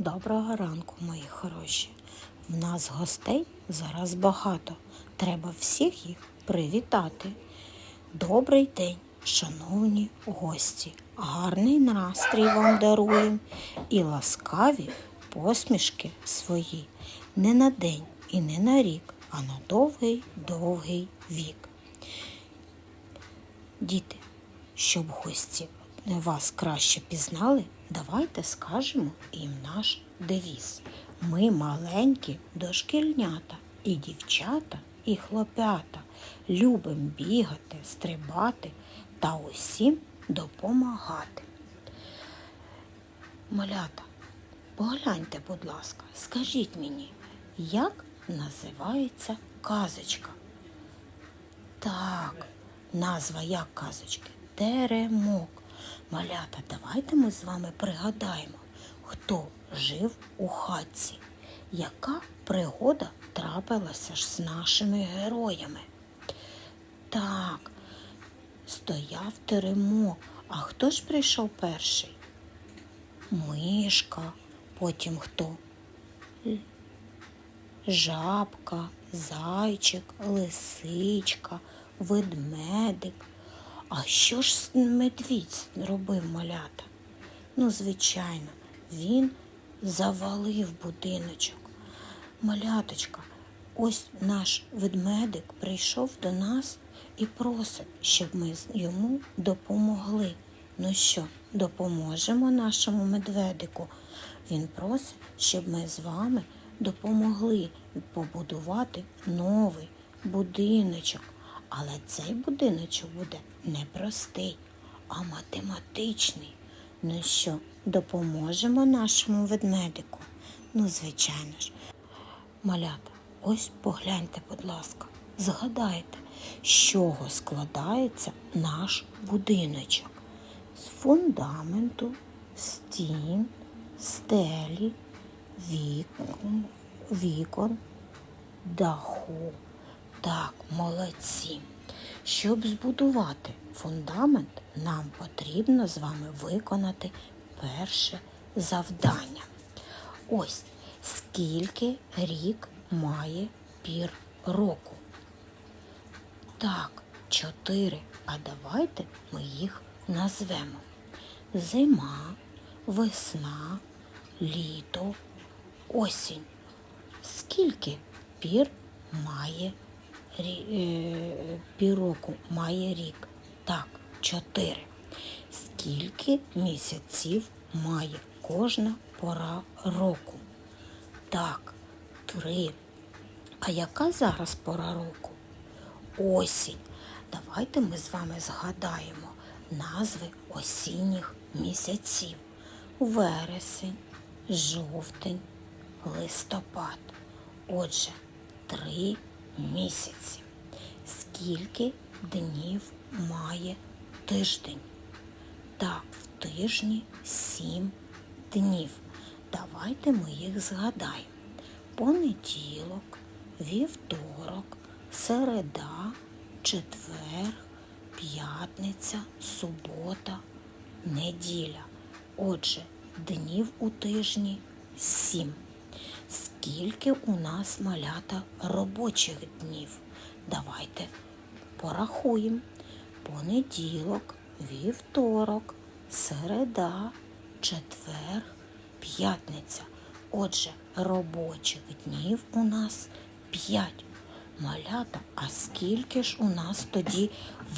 Доброго ранку, мої хороші. В нас гостей зараз багато. Треба всіх їх привітати. Добрий день, шановні гості. Гарний настрій вам даруємо і ласкаві посмішки свої. Не на день і не на рік, а на довгий довгий вік. Діти, щоб гості вас краще пізнали, давайте скажемо їм наш девіз. Ми маленькі дошкільнята, і дівчата, і хлопята. Любим бігати, стрибати та усім допомагати. Малята, погляньте, будь ласка, скажіть мені, як називається казочка? Так, назва як казочки? Теремок. Малята, давайте ми з вами пригадаємо, хто жив у хатці, яка пригода трапилася ж з нашими героями. Так, стояв теремок. А хто ж прийшов перший? Мишка, потім хто? жабка, зайчик, лисичка, ведмедик. А що ж медвідь робив малята? Ну, звичайно, він завалив будиночок. Маляточка, ось наш ведмедик прийшов до нас і просить, щоб ми йому допомогли. Ну що, допоможемо нашому медведику? Він просить, щоб ми з вами допомогли побудувати новий будиночок. Але цей будиночок буде не простий, а математичний. Ну що, допоможемо нашому ведмедику? Ну, звичайно ж. Малята, ось погляньте, будь ласка, згадайте, з чого складається наш будиночок. З фундаменту, стін, стелі, вікон, вікон, даху. Так, молодці. Щоб збудувати фундамент, нам потрібно з вами виконати перше завдання. Ось скільки рік має пір року. Так, чотири. А давайте ми їх назвемо. Зима, весна, літо, осінь. Скільки пір має е, пір має рік? Так, чотири. Скільки місяців має кожна пора року? Так, три. А яка зараз пора року? Осінь. Давайте ми з вами згадаємо назви осінніх місяців. Вересень, жовтень, листопад. Отже, три місяці. Скільки днів має тиждень? Так, в тижні сім днів. Давайте ми їх згадаємо. Понеділок, вівторок, середа, четвер, п'ятниця, субота, неділя. Отже, днів у тижні сім. Скільки у нас малята робочих днів? Давайте порахуємо. Понеділок, вівторок, середа, четвер, п'ятниця. Отже, робочих днів у нас п'ять. Малята, а скільки ж у нас тоді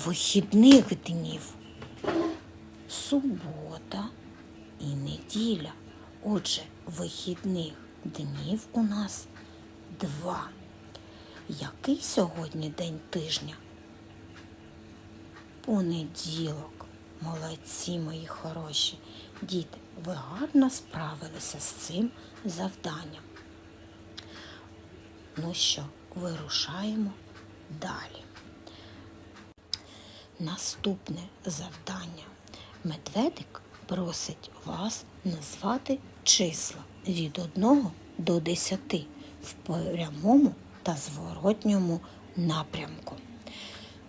вихідних днів? Субота і неділя. Отже, вихідних днів у нас два. Який сьогодні день тижня? Понеділок. Молодці, мої хороші. Діти, ви гарно справилися з цим завданням. Ну що, вирушаємо далі. Наступне завдання. Медведик просить вас назвати числа від 1 до 10 в прямому та зворотньому напрямку.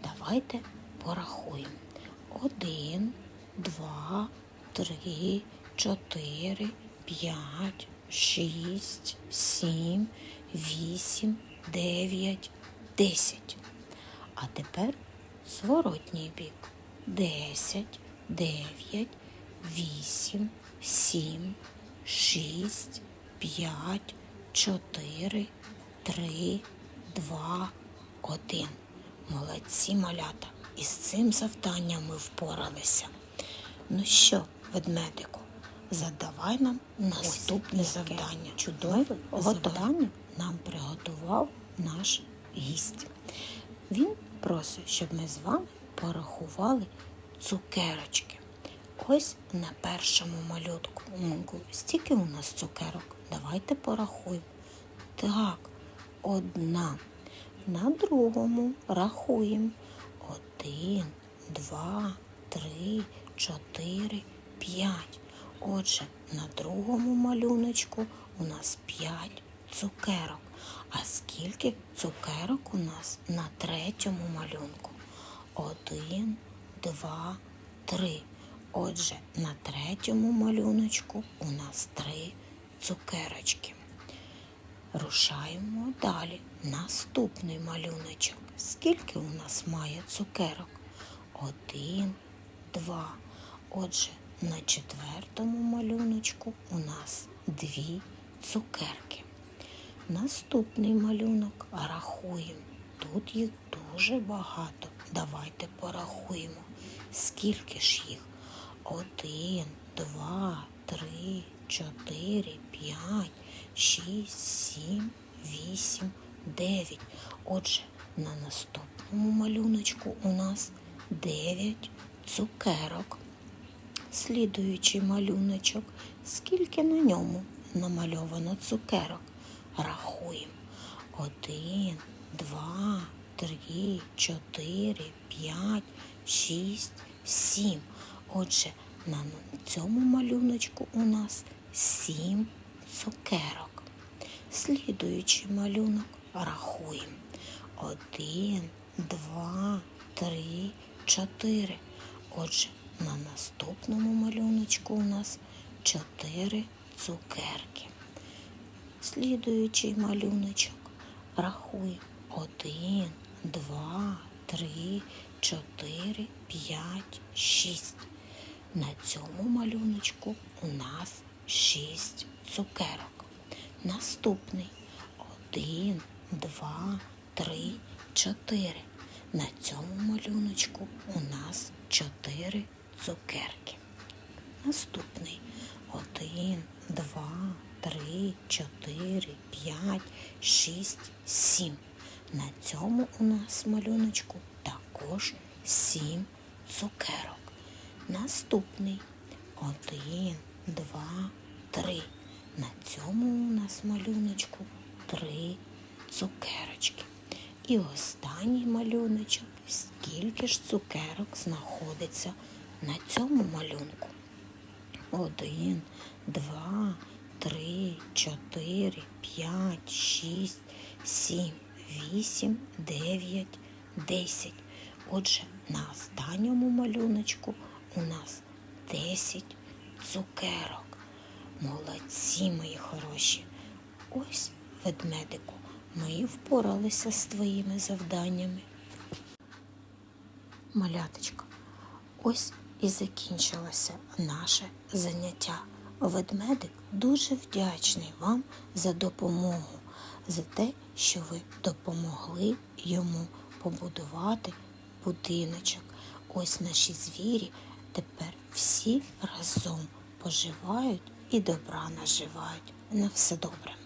Давайте порахуємо. Один, два, три, чотири, п'ять, шість, сім, вісім, дев'ять, десять. А тепер зворотній бік. Десять, дев'ять, вісім, сім, шість, п'ять, чотири, три, два, один. Молодці малята. Із цим завданням ми впоралися. Ну що, ведмедику, задавай нам наступне завдання. Чудове завдання нам приготував наш гість. Він просить, щоб ми з вами порахували цукерочки. Ось на першому малютку. Стільки у нас цукерок. Давайте порахуємо. Так, одна. На другому рахуємо. Один, два, три, чотири, п'ять. Отже, на другому малюночку у нас п'ять цукерок. А скільки цукерок у нас на третьому малюнку? Один, два, три. Отже, на третьому малюночку у нас три цукерочки. Рушаємо далі. Наступний малюночок. Скільки у нас має цукерок? Один, два. Отже, на четвертому малюночку у нас дві цукерки. Наступний малюнок рахуємо. Тут їх дуже багато. Давайте порахуємо. Скільки ж їх? Один, два, три, чотири, п'ять, шість, сім, вісім, дев'ять. Отже, на наступному малюночку у нас дев'ять цукерок. Слідуючий малюночок, скільки на ньому намальовано цукерок. Рахуємо. Один, два, три, чотири, п'ять, шість, сім. Отже, на цьому малюночку у нас сім цукерок. Слідуючий малюнок рахуємо. Один, два, три, чотири. Отже, на наступному малюночку у нас чотири цукерки. Слідуючий малюночок рахуємо. Один, два, три, чотири, п'ять, шість. На цьому малюночку у нас шість цукерок. Наступний один, два, три, чотири. На цьому малюночку у нас чотири цукерки. Наступний один, два, три, чотири, п'ять, шість, сім. На цьому у нас малюночку також сім цукерок. Наступний один, два, три. На цьому у нас малюночку три цукерочки. І останній малюночок, скільки ж цукерок знаходиться на цьому малюнку. Один, два, три, чотири, п'ять, шість, сім, вісім, дев'ять, десять. Отже, на останньому малюночку у нас десять цукерок. Молодці, мої хороші. Ось, ведмедику, ми і впоралися з твоїми завданнями. Маляточка, ось і закінчилося наше заняття. Ведмедик дуже вдячний вам за допомогу, за те, що ви допомогли йому побудувати будиночок. Ось наші звірі тепер всі разом поживають і добра наживають. На все добре.